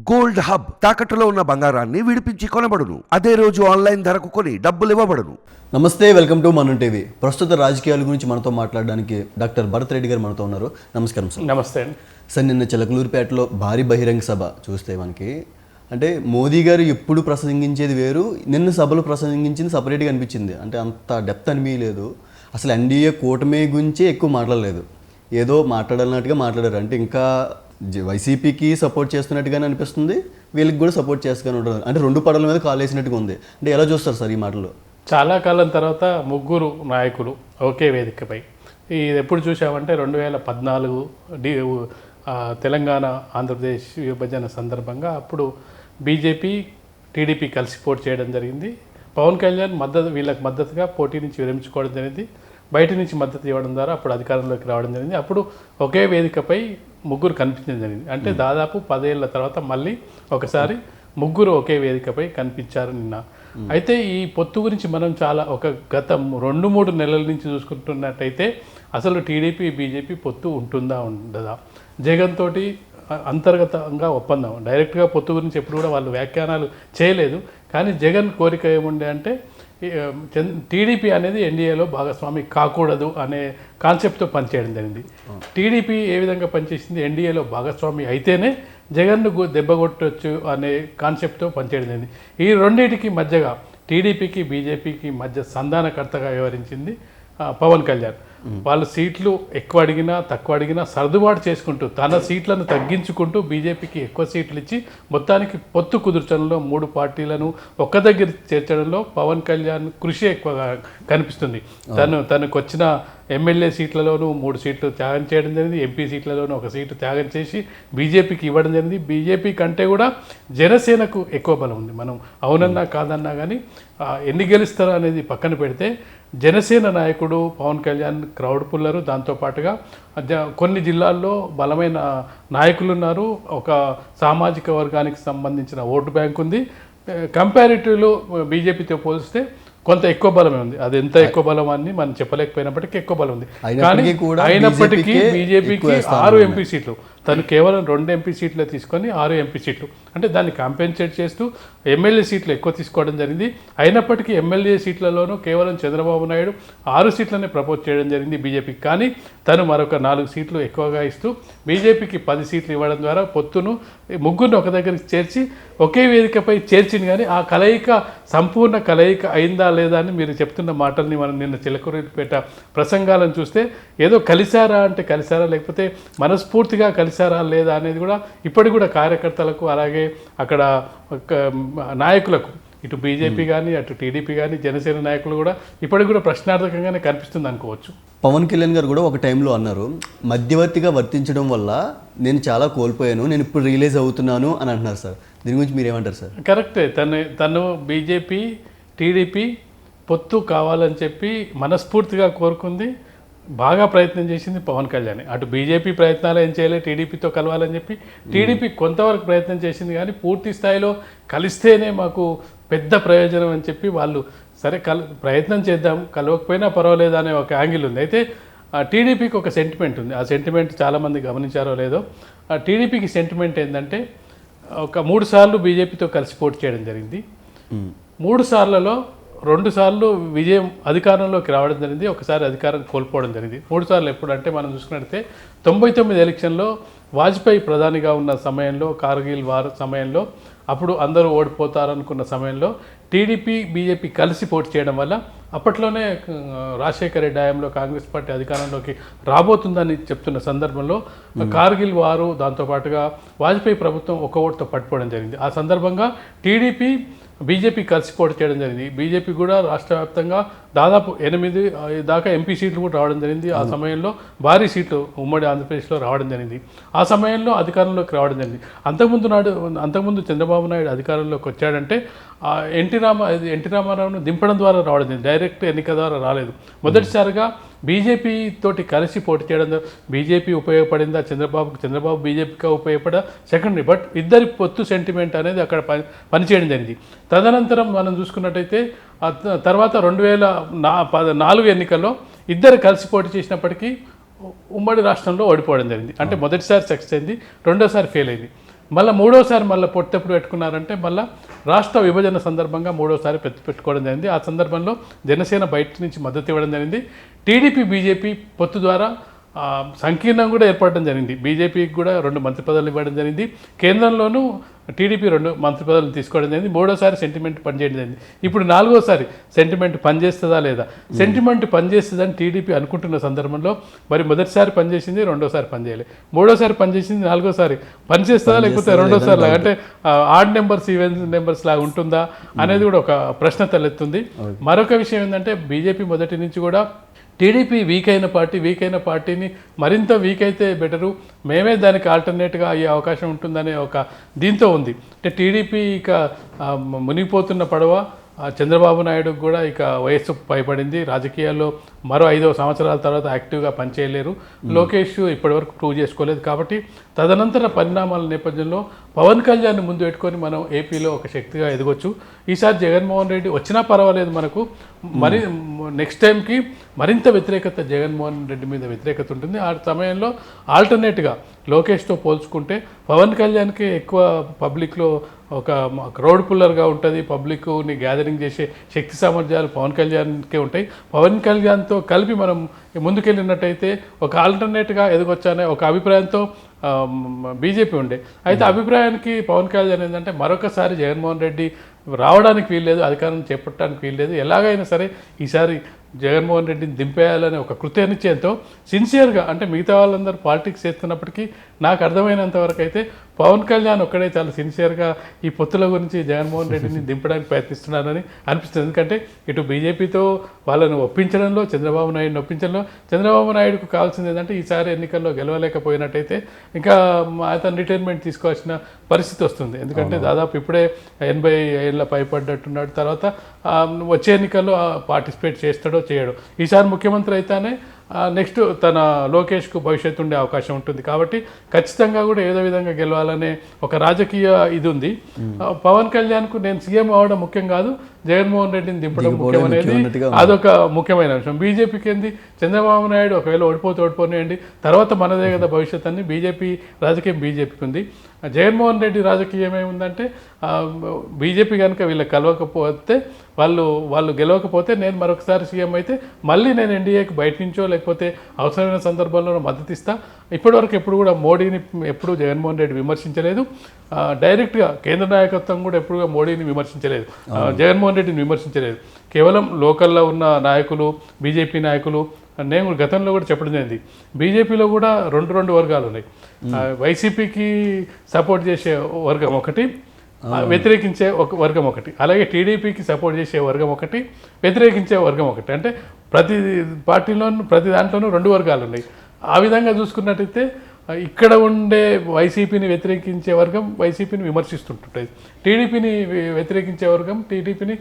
Gold hub తాకట్టులో ఉన్న బంగారాన్ని విడిపించి కొనబడును. అదే రోజు ఆన్లైన్ ధరకు కొని డబ్బులు ఇవ్వబడును. నమస్తే వెల్కమ్ టు మనం టీవీ. ప్రస్తుత రాజకీయాల గురించి మనతో మాట్లాడడానికి డాక్టర్ భరత్ రెడ్డి గారు మనతో ఉన్నారు. నమస్కారం సార్. నమస్తే. సార్ నిన్న చిలకలూరుపేటలో భారీ బహిరంగ సభ చూస్తే మనకి అంటే మోదీ గారు ఎప్పుడు ప్రసంగించేది వేరు నిన్న సభలో ప్రసంగించింది సపరేట్గా అనిపించింది. అంటే అంత డెప్త్ అనిపించలేదు అసలు ఎన్డీఏ కూటమి గురించే ఎక్కువ మాట్లాడలేదు. ఏదో మాట్లాడాలన్నట్టుగా మాట్లాడారు. అంటే ఇంకా వైసీపీకి సపోర్ట్ చేస్తున్నట్టుగానే అనిపిస్తుంది. వీళ్ళకి కూడా సపోర్ట్ చేస్తూనే ఉంటారు. అంటే రెండు పడల మీద కాల్ వేసినట్టుగా ఉంది. అంటే ఎలా చూస్తారు సార్ ఈ మాటలు? చాలా కాలం తర్వాత ముగ్గురు నాయకులు ఒకే వేదికపై. ఇది ఎప్పుడు చూసామంటే రెండు వేల పద్నాలుగు డి తెలంగాణ ఆంధ్రప్రదేశ్ విభజన సందర్భంగా అప్పుడు బీజేపీ టీడీపీ కలిసి పోటీ చేయడం జరిగింది. పవన్ కళ్యాణ్ మద్దతు వీళ్ళకి మద్దతుగా పోటీ నుంచి విరమించుకోవడం జరిగింది. బయట నుంచి మద్దతు ఇవ్వడం ద్వారా అప్పుడు అధికారంలోకి రావడం జరిగింది. అప్పుడు ఒకే వేదికపై ముగ్గురు కనిపించడం జరిగింది. అంటే దాదాపు పదేళ్ళ తర్వాత మళ్ళీ ఒకసారి ముగ్గురు ఒకే వేదికపై కనిపించారు నిన్న. అయితే ఈ పొత్తు గురించి మనం చాలా ఒక గత రెండు మూడు నెలల నుంచి చూసుకుంటున్నట్టయితే అసలు టీడీపీ బీజేపీ పొత్తు ఉంటుందా ఉండదా? జగన్ తోటి అంతర్గతంగా ఒప్పందం. డైరెక్ట్గా పొత్తు గురించి ఎప్పుడు కూడా వాళ్ళు వ్యాఖ్యానాలు చేయలేదు. కానీ జగన్ కోరిక ఏముండే అంటే టీడీపీ అనేది ఎన్డీఏలో భాగస్వామి కాకూడదు అనే కాన్సెప్ట్తో పనిచేయడం జరిగింది. టీడీపీ ఏ విధంగా పనిచేసింది? ఎన్డీఏలో భాగస్వామి అయితేనే జగన్ను దెబ్బగొట్టొచ్చు అనే కాన్సెప్ట్తో పనిచేయడం జరిగింది. ఈ రెండింటికి మధ్యగా టీడీపీకి బీజేపీకి మధ్య సంధానకర్తగా వ్యవహరించింది పవన్ కళ్యాణ్. వాళ్ళు సీట్లు ఎక్కువ అడిగినా తక్కువ అడిగినా సర్దుబాటు చేసుకుంటూ తన సీట్లను తగ్గించుకుంటూ బీజేపీకి ఎక్కువ సీట్లు ఇచ్చి మొత్తానికి పొత్తు కుదుర్చడంలో మూడు పార్టీలను ఒక్క దగ్గర చేర్చడంలో పవన్ కళ్యాణ్ కృషి ఎక్కువగా కనిపిస్తుంది. తను తనకు వచ్చిన ఎమ్మెల్యే సీట్లలోనూ మూడు సీట్లు త్యాగం చేయడం జరిగింది. ఎంపీ సీట్లలోనూ ఒక సీటు త్యాగం చేసి బీజేపీకి ఇవ్వడం జరిగింది. బీజేపీ కంటే కూడా జనసేనకు ఎక్కువ బలం ఉంది. మనం అవునన్నా కాదన్నా కానీ ఎన్ని గెలుస్తారో అనేది పక్కన పెడితే జనసేన నాయకుడు పవన్ కళ్యాణ్ క్రౌడ్ పుల్లరు. దాంతోపాటుగా కొన్ని జిల్లాల్లో బలమైన నాయకులు ఉన్నారు. ఒక సామాజిక వర్గానికి సంబంధించిన ఓటు బ్యాంక్ ఉంది. కంపారిటివ్లో బీజేపీతో పోలిస్తే కొంత ఎక్కువ బలమే ఉంది. అది ఎంత ఎక్కువ బలం అని మనం చెప్పలేకపోయినప్పటికీ ఎక్కువ బలం ఉంది. కానీ అయినప్పటికీ బీజేపీకి ఆరు ఎంపీ సీట్లు. తను కేవలం రెండు ఎంపీ సీట్లు తీసుకొని ఆరు ఎంపీ సీట్లు. అంటే దాన్ని కాంపెన్సేట్ చేస్తూ ఎమ్మెల్యే సీట్లు ఎక్కువ తీసుకోవడం జరిగింది. అయినప్పటికీ ఎమ్మెల్యే సీట్లలోనూ కేవలం చంద్రబాబు నాయుడు ఆరు సీట్లనే ప్రపోజ్ చేయడం జరిగింది బీజేపీకి కానీ తను మరొక నాలుగు సీట్లు ఎక్కువగా ఇస్తూ బీజేపీకి పది సీట్లు ఇవ్వడం ద్వారా పొత్తును ముగ్గురిని ఒక దగ్గరికి చేర్చి ఒకే వేదికపై చేర్చింది. కానీ ఆ కలయిక సంపూర్ణ కలయిక అయిందా లేదా అని మీరు చెప్తున్న మాటల్ని మనం నిన్న చిలకూరిపేట ప్రసంగాలను చూస్తే ఏదో కలిశారా అంటే కలిశారా లేకపోతే మనస్ఫూర్తిగా కలిశారా లేదా అనేది కూడా ఇప్పటికి కూడా కార్యకర్తలకు అలాగే అక్కడ నాయకులకు ఇటు బీజేపీ కానీ అటు టీడీపీ కానీ జనసేన నాయకులు కూడా ఇప్పటికి కూడా ప్రశ్నార్థకంగానే కనిపిస్తుంది అనుకోవచ్చు. పవన్ కళ్యాణ్ గారు కూడా ఒక టైంలో అన్నారు మధ్యవర్తిగా వర్తించడం వల్ల నేను చాలా కోల్పోయాను నేను ఇప్పుడు రిలీజ్ అవుతున్నాను అని అంటున్నారు సార్. దీని గురించి మీరు ఏమంటారు సార్? కరెక్టే. తను తను బీజేపీ టీడీపీ పొత్తు కావాలని చెప్పి మనస్ఫూర్తిగా కోరుకుంది బాగా ప్రయత్నం చేసింది పవన్ కళ్యాణ్. అటు బీజేపీ ప్రయత్నాలు ఏం చేయలేదు టీడీపీతో కలవాలని చెప్పి. టీడీపీ కొంతవరకు ప్రయత్నం చేసింది కానీ పూర్తి స్థాయిలో కలిస్తేనే మాకు పెద్ద ప్రయోజనం అని చెప్పి వాళ్ళు సరే కల్ ప్రయత్నం చేద్దాం కలవకపోయినా పర్వాలేదు అనే ఒక యాంగిల్ ఉంది. అయితే ఆ టీడీపీకి ఒక సెంటిమెంట్ ఉంది. ఆ సెంటిమెంట్ చాలామంది గమనించారో లేదో ఆ టీడీపీకి సెంటిమెంట్ ఏంటంటే ఒక మూడు సార్లు బీజేపీతో కలిసి పోటీ చేయడం జరిగింది. మూడు సార్లలో రెండు సార్లు విజయం అధికారంలోకి రావడం జరిగింది. ఒకసారి అధికారం కోల్పోవడం జరిగింది. మూడు సార్లు ఎప్పుడు అంటే మనం చూసుకున్నట్లయితే తొంభై తొమ్మిది ఎలక్షన్లో వాజ్పేయి ప్రధానిగా ఉన్న సమయంలో కార్గిల్ వార్ సమయంలో అప్పుడు అందరూ ఓడిపోతారనుకున్న సమయంలో టీడీపీ బీజేపీ కలిసి పోటీ చేయడం వల్ల అప్పట్లోనే రాజశేఖర రెడ్డి హయాంలో కాంగ్రెస్ పార్టీ అధికారంలోకి రాబోతుందని చెప్తున్న సందర్భంలో కార్గిల్ వారు దాంతోపాటుగా వాజ్పేయి ప్రభుత్వం ఒక ఓటుతో పట్టుకోవడం జరిగింది. ఆ సందర్భంగా టీడీపీ బీజేపీ కలిసి పోటీ చేయడం జరిగింది. బీజేపీ కూడా రాష్ట్ర వ్యాప్తంగా దాదాపు ఎనిమిది దాకా ఎంపీ సీట్లు కూడా రావడం జరిగింది. ఆ సమయంలో భారీ సీట్లు ఉమ్మడి ఆంధ్రప్రదేశ్లో రావడం జరిగింది. ఆ సమయంలో అధికారంలోకి రావడం జరిగింది. అంతకుముందు నాడు అంతకుముందు చంద్రబాబు నాయుడు అధికారంలోకి వచ్చాడంటే ఎన్టీ రామ ఎన్టీ రామారావును దింపడం ద్వారా రావడం జరిగింది. డైరెక్ట్ ఎన్నిక ద్వారా రాలేదు. మొదటిసారిగా బీజేపీ తోటి కలిసి పోటీ చేయడం బీజేపీ ఉపయోగపడిందా? చంద్రబాబుకు చంద్రబాబు బీజేపీగా ఉపయోగపడా సెకండరీ బట్ ఇద్దరి పొత్తు సెంటిమెంట్ అనేది అక్కడ పని పనిచేయడం జరిగింది. తదనంతరం మనం చూసుకున్నట్టయితే తర్వాత రెండు వేల నా నాలుగు ఎన్నికల్లో ఇద్దరు కలిసి పోటీ చేసినప్పటికీ ఉమ్మడి రాష్ట్రంలో ఓడిపోవడం జరిగింది. అంటే మొదటిసారి సక్సెస్ అయింది రెండోసారి ఫెయిల్ అయింది. మళ్ళీ మూడోసారి మళ్ళీ పొట్టెప్పుడు పెట్టుకున్నారంటే మళ్ళీ రాష్ట్ర విభజన సందర్భంగా మూడోసారి పెట్టు పెట్టుకోవడం జరిగింది. ఆ సందర్భంలో జనసేన బయట నుంచి మద్దతు ఇవ్వడం జరిగింది. టీడీపీ బీజేపీ పొత్తు ద్వారా సంకీర్ణం కూడా ఏర్పడడం జరిగింది. బీజేపీకి కూడా రెండు మంత్రి పదవులు ఇవ్వడం జరిగింది. కేంద్రంలోనూ టీడీపీ రెండు మంత్రి పదవులు తీసుకోవడం జరిగింది. మూడోసారి సెంటిమెంట్ పనిచేయడం జరిగింది. ఇప్పుడు నాలుగోసారి సెంటిమెంట్ పనిచేస్తుందా లేదా? సెంటిమెంట్ పనిచేస్తుందని టీడీపీ అనుకుంటున్న సందర్భంలో మరి మొదటిసారి పనిచేసింది రెండోసారి పనిచేయలేదు మూడోసారి పనిచేసింది నాలుగోసారి పనిచేస్తుందా లేకపోతే రెండోసారి లాగా అంటే ఆడ్ నెంబర్స్ ఈవెన్ నెంబర్స్ లాగా ఉంటుందా అనేది కూడా ఒక ప్రశ్న తలెత్తుంది. మరొక విషయం ఏంటంటే బీజేపీ మొదటి నుంచి కూడా టీడీపీ వీక్ అయిన పార్టీ వీక్ అయిన పార్టీని మరింత వీక్ అయితే బెటరు మేమే దానికి ఆల్టర్నేట్గా అయ్యే అవకాశం ఉంటుందనే ఒక దీంతో ఉంది. అంటే టీడీపీ ఇక మునిగిపోతున్న పడవ. చంద్రబాబు నాయుడు కూడా ఇక వయస్సు పైపడింది రాజకీయాల్లో మరో ఐదో సంవత్సరాల తర్వాత యాక్టివ్గా పనిచేయలేరు. లోకేష్ ఇప్పటివరకు ప్రూవ్ చేసుకోలేదు కాబట్టి తదనంతర పరిణామాల నేపథ్యంలో పవన్ కళ్యాణ్ ముందు పెట్టుకొని మనం ఏపీలో ఒక శక్తిగా ఎదగొచ్చు. ఈసారి జగన్మోహన్ రెడ్డి వచ్చినా పర్వాలేదు మనకు. మరి నెక్స్ట్ టైంకి మరింత వ్యతిరేకత జగన్మోహన్ రెడ్డి మీద వ్యతిరేకత ఉంటుంది. ఆ సమయంలో ఆల్టర్నేట్గా లోకేష్తో పోల్చుకుంటే పవన్ కళ్యాణ్కి ఎక్కువ పబ్లిక్లో ఒక క్రౌడ్ పుల్లర్గా ఉంటుంది. పబ్లిక్ని గ్యాదరింగ్ చేసే శక్తి సామర్థ్యాలు పవన్ కళ్యాణ్కే ఉంటాయి. పవన్ కళ్యాణ్తో కలిపి మనం ముందుకెళ్ళినట్టయితే ఒక ఆల్టర్నేట్గా ఎదగొచ్చనే ఒక అభిప్రాయంతో బీజేపీ ఉండే. అయితే అభిప్రాయానికి పవన్ కళ్యాణ్ ఏంటంటే మరొకసారి జగన్మోహన్ రెడ్డి రావడానికి వీల్లేదు అధికారం చేపట్టడానికి వీల్లేదు. ఎలాగైనా సరే ఈసారి జగన్మోహన్ రెడ్డిని దింపేయాలనే ఒక కృతనిశ్చయంతో సిన్సియర్గా అంటే మిగతా వాళ్ళందరూ పాలిటిక్స్ చేస్తున్నప్పటికీ నాకు అర్థమైనంత వరకు అయితే పవన్ కళ్యాణ్ ఒక్కడే చాలా సిన్సియర్గా ఈ పొత్తుల గురించి జగన్మోహన్ రెడ్డిని దింపడానికి ప్రయత్నిస్తున్నారని అనిపిస్తుంది. ఎందుకంటే ఇటు బీజేపీతో వాళ్ళను ఒప్పించడంలో చంద్రబాబు నాయుడుని ఒప్పించడంలో చంద్రబాబు నాయుడుకు కావాల్సింది ఏంటంటే ఈసారి ఎన్నికల్లో గెలవలేకపోయినట్టయితే ఇంకా అతను రిటైర్మెంట్ తీసుకోవాల్సిన పరిస్థితి వస్తుంది. ఎందుకంటే దాదాపు ఇప్పుడే ఎనభై ఏళ్ళ పైపడ్డట్టున్నాడు తర్వాత వచ్చే ఎన్నికల్లో పార్టిసిపేట్ చేస్తాడో చేయడో. ఈసారి ముఖ్యమంత్రి అయితేనే నెక్స్ట్ తన లోకేష్కు భవిష్యత్తు ఉండే అవకాశం ఉంటుంది. కాబట్టి ఖచ్చితంగా కూడా ఏదో విధంగా గెలవాలనే ఒక రాజకీయ ఇది ఉంది. పవన్ కళ్యాణ్కు నేను సీఎం అవడం ముఖ్యం కాదు జగన్మోహన్ రెడ్డిని దింపడం ముఖ్యం అనేది ముఖ్యం అన్నట్టుగా అదొక ముఖ్యమైన అంశం. బీజేపీకి ఏంది? చంద్రబాబు నాయుడు ఒకవేళ ఓడిపోతే ఓడిపోనియండి. తర్వాత మనదే కదా భవిష్యత్ అని బీజేపీ రాజకీయం బీజేపీకి ఉంది. జగన్మోహన్ రెడ్డి రాజకీయం ఏముందంటే బీజేపీ కనుక వీళ్ళకి కలవకపోతే వాళ్ళు వాళ్ళు గెలవకపోతే నేను మరొకసారి సీఎం అయితే మళ్ళీ నేను ఎన్డీఏకి బయట నుంచో లేకపోతే అవసరమైన సందర్భంలో మద్దతు ఇస్తా ఇప్పటివరకు ఎప్పుడు కూడా మోడీని ఎప్పుడు జగన్మోహన్ రెడ్డి విమర్శించలేదు. డైరెక్ట్గా కేంద్ర నాయకత్వం కూడా ఎప్పుడు మోడీని విమర్శించలేదు. జగన్మోహన్ రెడ్డిని విమర్శించలేదు. కేవలం లోకల్లో ఉన్న నాయకులు బీజేపీ నాయకులు నేను గతంలో కూడా చెప్పడం జరిగింది. బీజేపీలో కూడా రెండు రెండు వర్గాలు ఉన్నాయి. వైసీపీకి సపోర్ట్ చేసే వర్గం ఒకటి వ్యతిరేకించే ఒక వర్గం ఒకటి. అలాగే టీడీపీకి సపోర్ట్ చేసే వర్గం ఒకటి వ్యతిరేకించే వర్గం ఒకటి. అంటే ప్రతి పార్టీలోనూ ప్రతి దాంట్లోనూ రెండు వర్గాలు ఉన్నాయి. ఆ విధంగా చూసుకున్నట్టయితే ఇక్కడ ఉండే వైసీపీని వ్యతిరేకించే వర్గం వైసీపీని విమర్శిస్తుంటుంది టీడీపీని వ్యతిరేకించే వర్గం టీడీపీని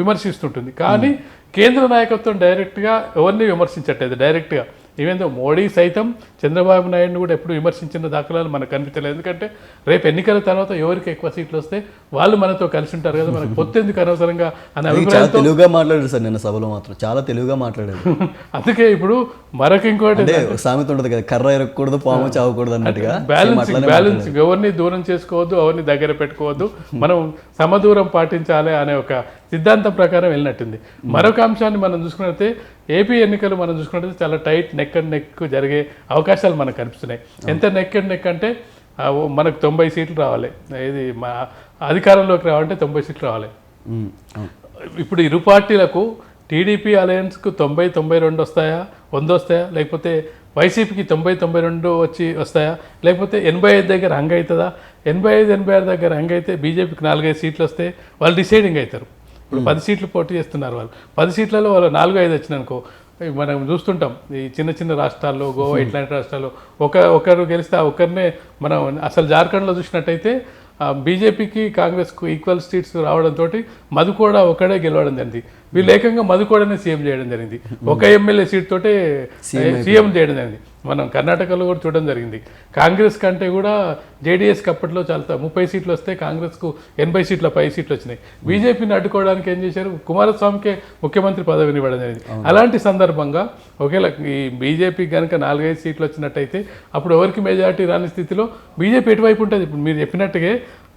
విమర్శిస్తుంటుంది. కానీ కేంద్ర నాయకత్వం డైరెక్ట్గా ఎవరిని విమర్శించట్లేదు? డైరెక్ట్గా ఈవెన్ మోడీ సైతం చంద్రబాబు నాయుడుని కూడా ఎప్పుడు విమర్శించిన దాఖలాలు మనకు కనిపించలేదు. ఎందుకంటే రేపు ఎన్నికల తర్వాత ఎవరికి ఎక్కువ సీట్లు వస్తే వాళ్ళు మనతో కలిసి ఉంటారు కదా మనకు పొత్తెందుకు అనవసరంగా అనే తెలుగుగా మాట్లాడారు సార్ నిన్న సభలో మాత్రం. చాలా తెలుగుగా మాట్లాడారు. అందుకే ఇప్పుడు మరొక ఇంకోటి సామెత ఉంటుంది కదా కర్ర ఎరగకూడదు పాము చావకూడదు అన్నట్టుగా. అట్లానే బ్యాలెన్సింగ్ ఎవరిని దూరం చేసుకోవద్దు ఎవరిని దగ్గర పెట్టుకోవద్దు. మనం సమదూరం పాటించాలి అనే ఒక సిద్ధాంతం ప్రకారం వెళ్ళినట్టుంది. మరొక అంశాన్ని మనం చూసుకున్నట్లయితే ఏపీ ఎన్నికలు మనం చూసుకున్నట్లయితే చాలా టైట్ నెక్ అండ్ నెక్ జరిగే అవకాశాలు మనకు కనిపిస్తున్నాయి. ఎంత నెక్ అండ్ నెక్ అంటే మనకు తొంభై సీట్లు రావాలి. ఇది మా అధికారంలోకి రావాలంటే తొంభై సీట్లు రావాలి. ఇప్పుడు ఇరు పార్టీలకు టీడీపీ అలయన్స్కు తొంభై తొంభై రెండు వస్తాయా? వంద వస్తాయా? లేకపోతే వైసీపీకి తొంభై తొంభై రెండు వచ్చి వస్తాయా? లేకపోతే ఎనభై ఐదు దగ్గర హంగ్ అవుతుందా? ఎనభై ఐదు ఎనభై ఆరు దగ్గర హంగ్ అయితే బీజేపీకి నాలుగైదు సీట్లు వస్తే వాళ్ళు డిసైడింగ్ అవుతారు. ఇప్పుడు పది సీట్లు పోటీ చేస్తున్నారు వాళ్ళు. పది సీట్లలో వాళ్ళు నాలుగు ఐదు వచ్చినాయనుకో ఇవి మనం చూస్తుంటాం ఈ చిన్న చిన్న రాష్ట్రాల్లో గోవా ఇట్లాంటి రాష్ట్రాల్లో ఒక ఒకరు గెలిస్తే ఆ ఒక్కరినే మనం అసలు జార్ఖండ్లో చూసినట్టయితే బీజేపీకి కాంగ్రెస్కు ఈక్వల్ సీట్స్ రావడంతో మధు కూడా ఒకడే గెలవడం జరిగింది. వీళ్ళు ఏకంగా మధు కూడానే సీఎం చేయడం జరిగింది. ఒక ఎమ్మెల్యే సీట్ తోటే సీఎం చేయడం జరిగింది. మనం కర్ణాటకలో కూడా చూడడం జరిగింది. కాంగ్రెస్ కంటే కూడా జేడీఎస్కి అప్పట్లో చాలా ముప్పై సీట్లు వస్తే కాంగ్రెస్కు ఎనభై సీట్ల పై సీట్లు వచ్చినాయి. బీజేపీని అడ్డుకోవడానికి ఏం చేశారు? కుమారస్వామికే ముఖ్యమంత్రి పదవిని ఇవ్వడం జరిగింది. అలాంటి సందర్భంగా ఒకవేళ ఈ బీజేపీ కనుక నాలుగైదు సీట్లు వచ్చినట్టయితే అప్పుడు ఎవరికి మెజారిటీ రాని స్థితిలో బీజేపీ ఎటువైపు ఉంటుంది? ఇప్పుడు మీరు చెప్పినట్టుగా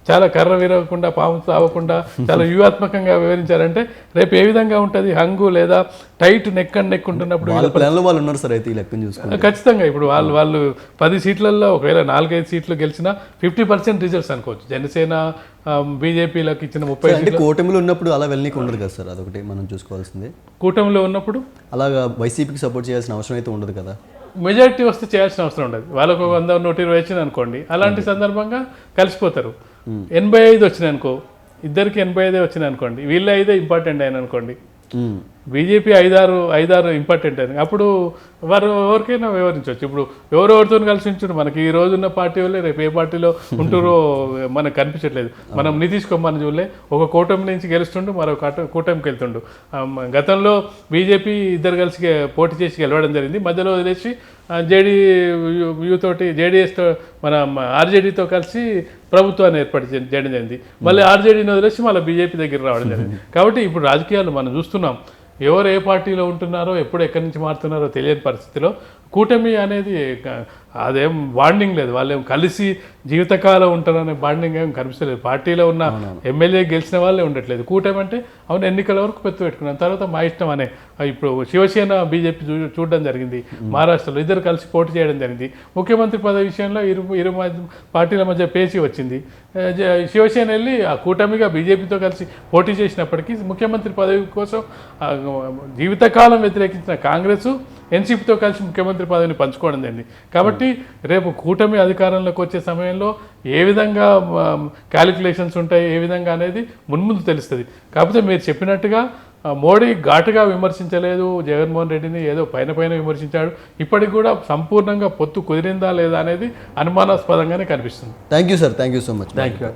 చాలా కర్ర విరగకుండా పాము తావకుండా చాలా వ్యూహాత్మకంగా వివరించారంటే రేపు ఏ విధంగా ఉంటుంది? హంగు లేదా టైట్ నెక్ అండ్ నెక్ ఉంటున్నప్పుడు వాళ్ళ ఉన్నారు సార్ అయితే ఈ లెక్కను చూసుకుంటే. ఖచ్చితంగా ఇప్పుడు వాళ్ళు వాళ్ళు పది సీట్లలో ఒకవేళ నాలుగైదు సీట్లు గెలిచినా ఫిఫ్టీ పర్సెంట్ రిజల్ట్స్ అనుకోవచ్చు. జనసేన బీజేపీలకు ఇచ్చిన ముప్పై అంటే కూటమిలో ఉన్నప్పుడు అలా వెళ్ళనీకి ఉండదు కదా సార్? అదొకటి మనం చూసుకోవాల్సింది. కూటమిలో ఉన్నప్పుడు? అలాగా వైసీపీకి సపోర్ట్ చేయాల్సిన అవసరం అయితే ఉండదు కదా. మెజారిటీ వస్తే చేయాల్సిన అవసరం ఉండదు. వాళ్ళకు వంద నూట ఇరవై వచ్చింది అనుకోండి. అలాంటి సందర్భంగా కలిసిపోతారు. ఎనభై ఐదు వచ్చినాయి అనుకో. ఇద్దరికి ఎనభై ఐదే వచ్చినాయి అనుకోండి. వీళ్ళ ఐదే ఇంపార్టెంట్ అయిన అనుకోండి బీజేపీ ఐదారు ఐదారు ఇంపార్టెంట్ అని. అప్పుడు వారు ఎవరికైనా వివరించవచ్చు. ఇప్పుడు ఎవరెవరితో కలిసి ఉంచుంటారు మనకి ఈ రోజు ఉన్న పార్టీ వాళ్ళే రేపు ఏ పార్టీలో ఉంటురో మనకు కనిపించట్లేదు. మనం నితీష్ కుమార్ చూడలే. ఒక కూటమి నుంచి గెలుస్తుండు మరో కట- కూటమికి వెళ్తుండు. గతంలో బీజేపీ ఇద్దరు కలిసి పోటీ చేసి గెలవడం జరిగింది. మధ్యలో వదిలేసి జేడీ యూ తోటి జేడీఎస్తో మన ఆర్జేడీతో కలిసి ప్రభుత్వాన్ని ఏర్పాటు చేయడం జరిగింది. మళ్ళీ ఆర్జేడీని వదిలేసి మళ్ళీ బీజేపీ దగ్గర రావడం జరిగింది. కాబట్టి ఇప్పుడు రాజకీయాలు మనం చూస్తున్నాం. ఎవరు ఏ పార్టీలో ఉంటున్నారో ఎప్పుడు ఎక్కడి నుంచి మారుతున్నారో తెలియని పరిస్థితిలో కూటమి అనేది అదేం బాండింగ్ లేదు. వాళ్ళు ఏం కలిసి జీవితకాలం ఉంటారనే బాండింగ్ ఏం కనిపిస్తలేదు. పార్టీలో ఉన్న ఎమ్మెల్యే గెలిచిన వాళ్ళే ఉండట్లేదు. కూటమి అంటే అవును ఎన్నికల వరకు పెత్తు పెట్టుకున్నాం. తర్వాత మా ఇష్టం అనే ఇప్పుడు శివసేన బీజేపీ చూ చూడడం జరిగింది. మహారాష్ట్రలో ఇద్దరు కలిసి పోటీ చేయడం జరిగింది. ముఖ్యమంత్రి పదవి విషయంలో ఇరు ఇరు పార్టీల మధ్య పేచి వచ్చింది. శివసేన వెళ్ళి ఆ కూటమిగా బీజేపీతో కలిసి పోటీ చేసినప్పటికీ ముఖ్యమంత్రి పదవి కోసం జీవితకాలం వ్యతిరేకించిన కాంగ్రెస్ ఎన్సీపీతో కలిసి ముఖ్యమంత్రి పదవిని పంచుకోవడం జరిగింది. కాబట్టి రేపు కూటమి అధికారంలోకి వచ్చే సమయంలో ఏ విధంగా క్యాలిక్యులేషన్స్ ఉంటాయి ఏ విధంగా అనేది మున్ముందు తెలుస్తుంది. కాకపోతే మీరు చెప్పినట్టుగా మోడీ ఘాటుగా విమర్శించలేదు జగన్మోహన్ రెడ్డిని ఏదో పైన పైన విమర్శించాడు. ఇప్పటికి కూడా సంపూర్ణంగా పొత్తు కుదిరిందా లేదా అనేది అనుమానాస్పదంగానే కనిపిస్తుంది. Thank you sir thank you so much thank you